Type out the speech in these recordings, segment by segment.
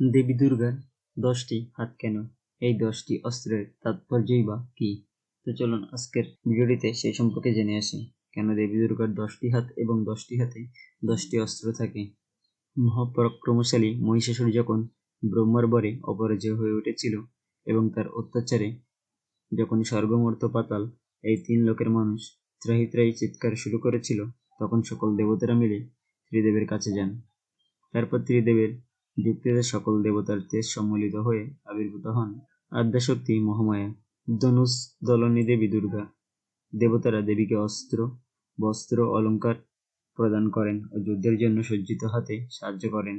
দেবী দুর্গার দশটি হাত কেন? এই দশটি অস্ত্রের তাৎপর্যই বা কি? তো চলুন আজকের ভিডিওটিতে সেই সম্পর্কে জেনে আসি। কেন দেবী দুর্গার দশটি হাত এবং দশটি হাতে দশটি অস্ত্র থাকে? মহাপরাক্রমশালী মহিষাসুর যখন ব্রহ্মার বরে অপরাজয় হয়ে উঠেছিল এবং তার অত্যাচারে যখন স্বর্গমর্ত পাতাল এই তিন লোকের মানুষ ত্রাহি ত্রাহি চিৎকার শুরু করেছিল, তখন সকল দেবতারা মিলে ত্রিদেবের কাছে যান। তারপর ত্রিদেবের যুক্তিতে সকল দেবতার তেজ সম্মিলিত হয়ে আবির্ভূত হন। আদ্যাশক্তি মহামায়া, ধনুষ দলনী দেবী দুর্গা। দেবতারা দেবীকে অস্ত্র, বস্ত্র অলঙ্কার প্রদান করেন ও যুদ্ধের জন্য সজ্জিত হাতে সাহায্য করেন।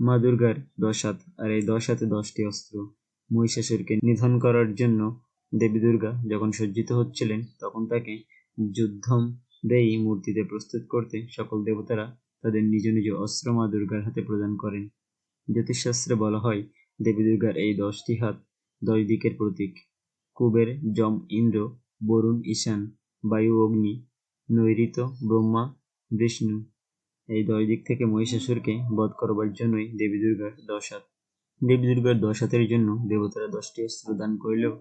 মা দুর্গার দশ হাত আর এই দশ হাতে দশটি অস্ত্র। মহিষাসুরকে নিধন করার জন্য দেবী দুর্গা যখন সজ্জিত হচ্ছিলেন, তখন তাকে যুদ্ধম দেয়ী মূর্তিতে প্রস্তুত করতে সকল দেবতারা তাদের নিজ নিজ অস্ত্র মা দুর্গার হাতে প্রদান করেন। জ্যোতিষশাস্ত্রে বলা হয়, দেবী দুর্গার এই দশটি হাত দশ দিকের প্রতীক। কুবের যম ইন্দ্র, বরুণ ঈশান, বায়ু অগ্নি নৈরিত ব্রহ্মা, বিষ্ণু। এই দশ দিক থেকে মহিষাসুরকে বধ করবার জন্যই দেবী দুর্গার দশ হাত। দেবী দুর্গার দশ হাতের জন্য দেবতারা দশটি অস্ত্র দান করলেও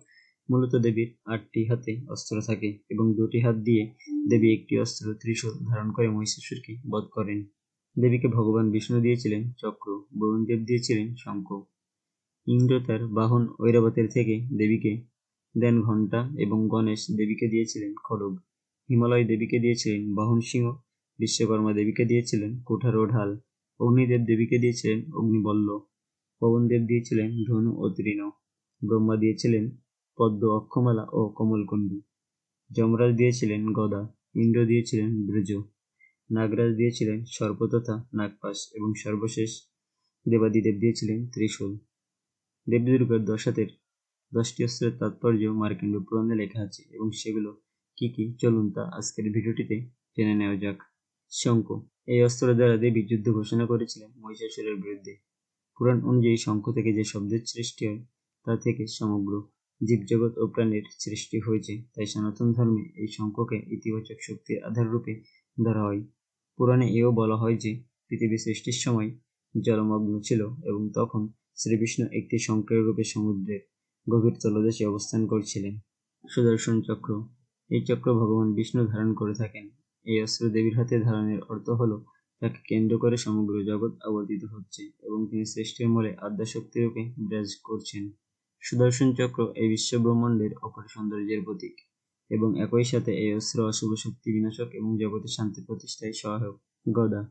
মূলত দেবীর আটটি হাতে অস্ত্র থাকে এবং দুটি হাত দিয়ে দেবী একটি অস্ত্র ত্রিশূল ধারণ করে মহিষাসুরকে বধ করেন। দেবীকে ভগবান বিষ্ণু দিয়েছিলেন, চক্র, বরুণদেব দিয়েছিলেন, শঙ্খ। ইন্দ্র তার বাহন ঐরাবতের থেকে দেবীকে দেন ঘণ্টা এবং গণেশ দেবীকে দিয়েছিলেন খড়গ। হিমালয় দেবীকে দিয়েছিলেন বাহন সিংহ, বিশ্বকর্মা দেবীকে দিয়েছিলেন কুঠার ও ঢাল, অগ্নিদেব দেবীকে দিয়েছিলেন অগ্নিবল্ল, পবনদেব দিয়েছিলেন ধনু ও তৃণ, ব্রহ্মা দিয়েছিলেন পদ্ম, অক্ষমালা ও কমলকুণ্ডু। যমরাজ দিয়েছিলেন গদা, ইন্দ্র দিয়েছিলেন ব্রজ, নাগরাজ দিয়েছিলেন সর্প তথা নাগপাস এবং সর্বশেষ দেবাদিদেব দিয়েছিলেন ত্রিশূল। দেবী দুর্গার দশ হাতের দশটি অস্ত্রের তাৎপর্য মার্কেন্ড পুরাণে লেখা আছে এবং সেগুলো কি কি? চলুন তা আজকের ভিডিওটিতে জেনে নেওয়া যাক। শঙ্খ। এই অস্ত্র দ্বারা দেবী যুদ্ধ ঘোষণা করেছিলেন মহিষাসুরের বিরুদ্ধে। পুরাণ অনুযায়ী শঙ্খ থেকে যে শব্দের সৃষ্টি হয়, তা থেকে সমগ্র জীবজগৎ ও প্রাণের সৃষ্টি হয়েছে, তাই সনাতন ধর্মে এই শঙ্খকে ইতিবাচক শক্তির আধার রূপে ধরা হয়। পুরাণে এও বলা হয় যে পৃথিবী সৃষ্টির সময় জলমগ্ন ছিল এবং তখন শ্রীবিষ্ণু একটি শঙ্কর রূপে সমুদ্রের গভীর তলদেশে অবস্থান করছিলেন। সুদর্শন চক্র, এই চক্র ভগবান বিষ্ণু ধারণ করে থাকেন। এই অস্ত্র দেবীর হাতে ধারণের অর্থ হলো, তাকে কেন্দ্র করে সমগ্র জগৎ আবর্তিত হচ্ছে এবং তিনি সৃষ্টির মূলে আদ্যাশক্তি রূপে বিরাজ করছেন। সুদর্শন চক্র এই বিশ্ব ব্রহ্মাণ্ডের অপর সৌন্দর্যের প্রতীক এবং একই সাথে এই অস্ত্র অশুভ শক্তি বিনাশক এবং জগতের শান্তি প্রতিষ্ঠায় সহায়ক গদা।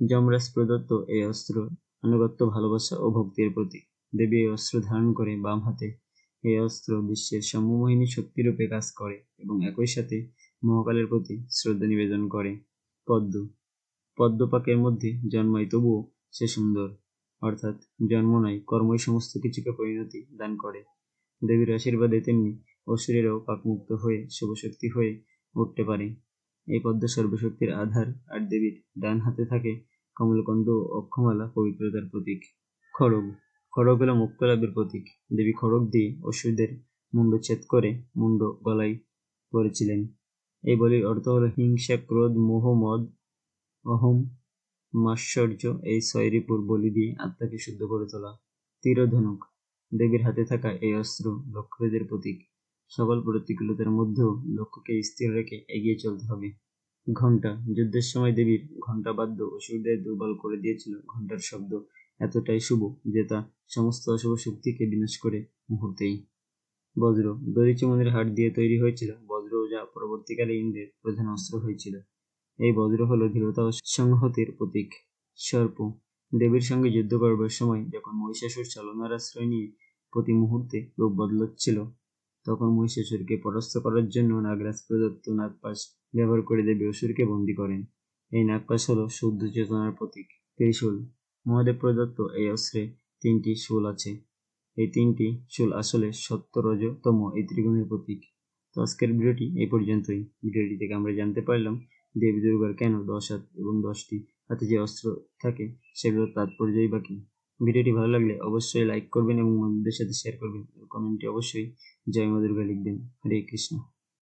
যমরাজ প্রদত্ত এই অস্ত্র আনুগত্য, ভালোবাসা ও ভক্তির প্রতীক। দেবী এই অস্ত্র ধারণ করে বাম হাতে। এই অস্ত্র বিশ্বের সম্মোহিনী শক্তিরূপে কাজ করে এবং একই সাথে মহাকালের প্রতি শ্রদ্ধা নিবেদন করে। পদ্ম। পদ্মপাকের মধ্যে জন্মায় তবুও সে সুন্দর। অর্থাৎ জন্ম নয় কর্মই সমস্ত কিছুকে পরিণতি দান করে। দেবীর আশীর্বাদে তেমনি অসুরেরাও পাকমুক্ত হয়ে, শুভশক্তি হয়ে উঠতে পারে। এই পদ্ম সর্বশক্তির আধার আর দেবীর ডান হাতে থাকে কমলকণ্ড অক্ষমালা পবিত্রতার প্রতীক। খড়গ খড়গ হলো মুক্তলাভের প্রতীক। দেবী খড়গ দিয়ে অসুরদের মুন্ডচ্ছেদ করে মুন্ড গলায় করেছিলেন এই বলির অর্থ হলো হিংসা, ক্রোধ, মোহ, মদ, অহম মাশ্চর্য এই ছয়রিপুর বলি দিয়ে আত্মাকে শুদ্ধ করে তোলা। তীরধনুক, দেবীর হাতে থাকা এই অস্ত্র লক্ষ্যভেদের প্রতীক। সকল প্রতিকূলতার মধ্যেও লক্ষ্যকে স্থির রেখে এগিয়ে চলতে হবে। ঘণ্টা, যুদ্ধের সময় দেবীর ঘণ্টা বাদ্য অসুরদের দুর্বল করে দিয়েছিল ঘণ্টার শব্দ এতটাই শুভ যে তা সমস্ত অশুভ শক্তিকে বিনাশ করে মুহূর্তেই। বজ্র দরিচমনের হাট দিয়ে তৈরি হয়েছিল। বজ্র যা পরবর্তীকালে ইন্দ্রের প্রধান অস্ত্র হয়েছিল। এই বজ্র হল ধীরতা ও সংহতির প্রতীক। সর্প, দেবীর সঙ্গে যুদ্ধ করবার সময় যখন মহিষাসুর চালনার আশ্রয় নিয়ে প্রতি মুহূর্তে রূপ বদলাচ্ছিল, তখন মহিষাসুরকে পরাস্ত করার জন্য নাগরাজ প্রদত্ত নাগপাশ ব্যবহার করে দেবী অসুরকে বন্দী করেন। এই নাগপাশ হল শুদ্ধ চেতনার প্রতীক। ত্রিশূল, মহাদেব প্রদত্ত এই অস্ত্রে তিনটি শুল আছে। এই তিনটি শুল আসলে সত্যরজতম এই ত্রিগুণের প্রতীক। তো আজকের ভিডিওটি এই পর্যন্তই। ভিডিওটি থেকে আমরা জানতে পারলাম দেবী দুর্গার কেন দশ হাত এবং দশটি হাতে যে অস্ত্র থাকে সেগুলোর তাৎপর্যই বাকি? ভিডিওটি ভালো লাগলে অবশ্যই লাইক করবেন এবং বন্ধুদের সাথে শেয়ার করবেন। কমেন্টে অবশ্যই জয় মা দুর্গা লিখবেন। হরে কৃষ্ণ।